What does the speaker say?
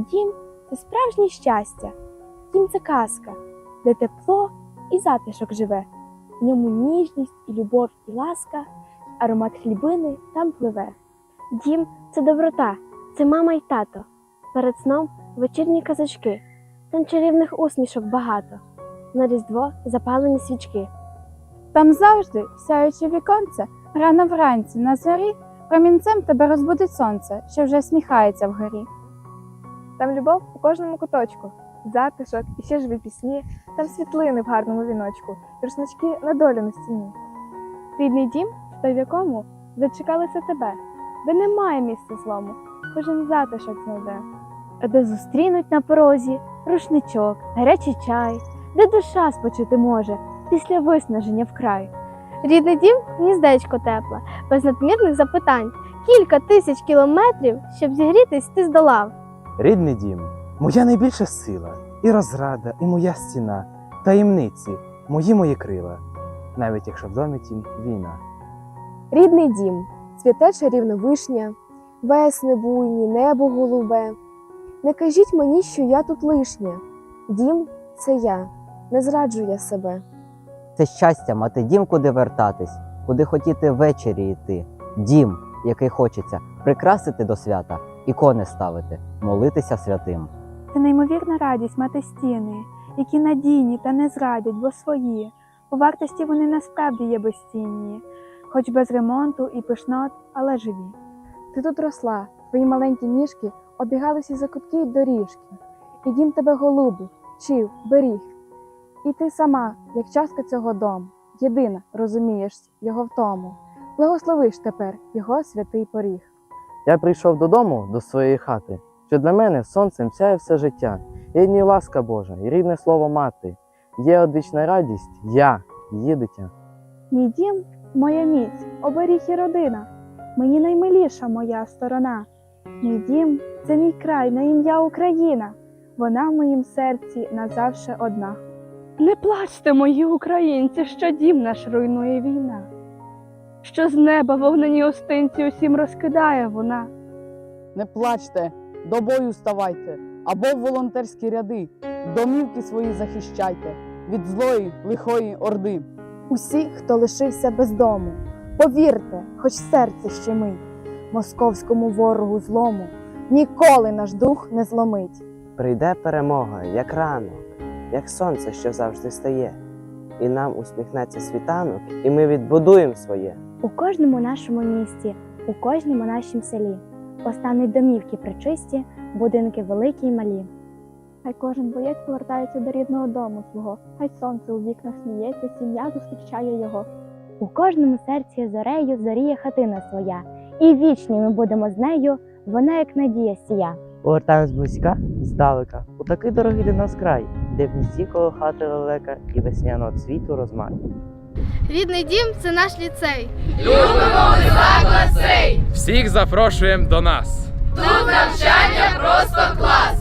Дім це справжнє щастя, дім це казка, де тепло і затишок живе. В ньому ніжність і любов, і ласка, аромат хлібини там пливе. Дім це доброта, це мама й тато. Перед сном вечірні казочки, там чарівних усмішок багато. На різдво запалені свічки. Там завжди, сяючи віконце, рано вранці на зорі, промінцем тебе розбудить сонце, що вже сміхається вгорі. Там любов у кожному куточку, затишок і ще живі пісні, там світлини в гарному віночку, рушнички на долю на стіні. Рідний дім, той в якому зачекалися тебе, де немає місця злому, кожен затишок знайде. де зустрінуть на порозі рушничок, гарячий чай, де душа спочити може після виснаження вкрай. Рідний дім гніздечко тепле, без надмірних запитань. Кілька тисяч кілометрів, щоб зігрітись, ти здолав. Рідний дім, моя найбільша сила, і розрада, і моя стіна, таємниці, мої мої крила, навіть якщо в домі тім війна. Рідний дім, цвіте чарівна вишня, весни буйні, небо голубе. Не кажіть мені, що я тут лишня. Дім це я, не зраджу я себе. Це щастя мати дім, куди вертатись, куди хотіти ввечері йти. Дім, який хочеться прикрасити до свята, ікони ставити, молитися святим. Це неймовірна радість мати стіни, які надійні та не зрадять, бо свої. У вартості вони насправді є безцінні, хоч без ремонту і пишнот, але живі. Ти тут росла, твої маленькі ніжки обігали всі закутки й доріжки, і дім тебе голубив, вчив, беріг. І ти сама, як частка цього дому, єдина розумієш його втому. Благословиш тепер його святий поріг. Я прийшов додому до своєї хати, що для мене сонцем сяє все життя. Єдній ласка Божа і рідне слово мати. Є одвічна радість, я, її дитя. Мій дім моя міць, оберіг і родина. Мені наймиліша моя сторона. Мій дім це мій край на ім'я Україна. Вона в моїм серці назавше одна. Не плачте, мої українці, що дім наш руйнує війна, що з неба вогнені остинці усім розкидає вона. Не плачте, до бою ставайте, або в волонтерські ряди, домівки свої захищайте від злої лихої орди. Усі, хто лишився без дому, повірте, хоч серце щемить, московському ворогу злому ніколи наш дух не зломить. Прийде перемога, як ранок, як сонце, що завжди стає. І нам усміхнеться світанок, і ми відбудуємо своє. У кожному нашому місті, у кожному нашім селі постануть домівки причисті, будинки великі й малі. Хай кожен боєць повертається до рідного дому свого, хай сонце у вікнах сміється, сім'я зустрічає його. У кожному серці зорею зоріє хатина своя, і вічні ми будемо з нею, вона як надія сія. Повертаємось близька і здалека, у такий дорогий для нас край, де в гнізді коло хати лелека і весняного цвіту розмай. Рідний дім це наш ліцей. Всіх запрошуємо до нас. Тут навчання просто клас.